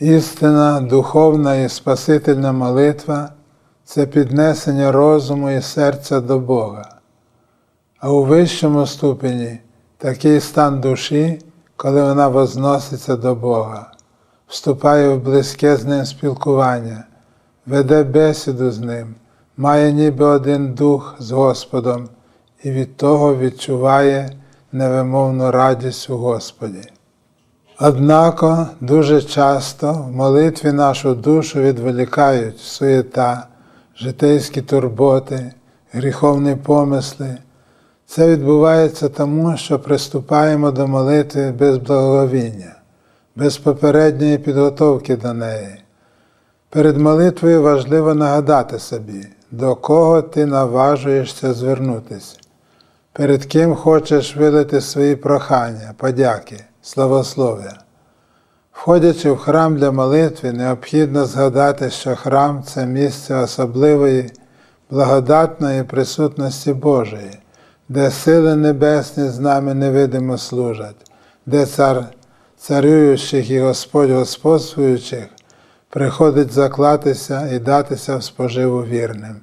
Істина, духовна і спасительна молитва це піднесення розуму і серця до Бога. А у вищому ступені такий стан душі, коли вона возноситься до Бога, вступає в близьке з Ним спілкування, веде бесіду з Ним, має ніби один дух з Господом і від того відчуває невимовну радість у Господі. Однако дуже часто в молитві нашу душу відволікають суєта, житейські турботи, гріховні помисли. Це відбувається тому, що приступаємо до молитви без благовіння, без попередньої підготовки до неї. Перед молитвою важливо нагадати собі, до кого ти наважуєшся звернутися, перед ким хочеш вилити свої прохання, подяки, славослов'я. Входячи в храм для молитви, необхідно згадати, що храм це місце особливої, благодатної присутності Божої, де сили небесні з нами невидимо служать, де цар царюючих і Господь господствуючих приходить заклатися і датися в споживу вірним.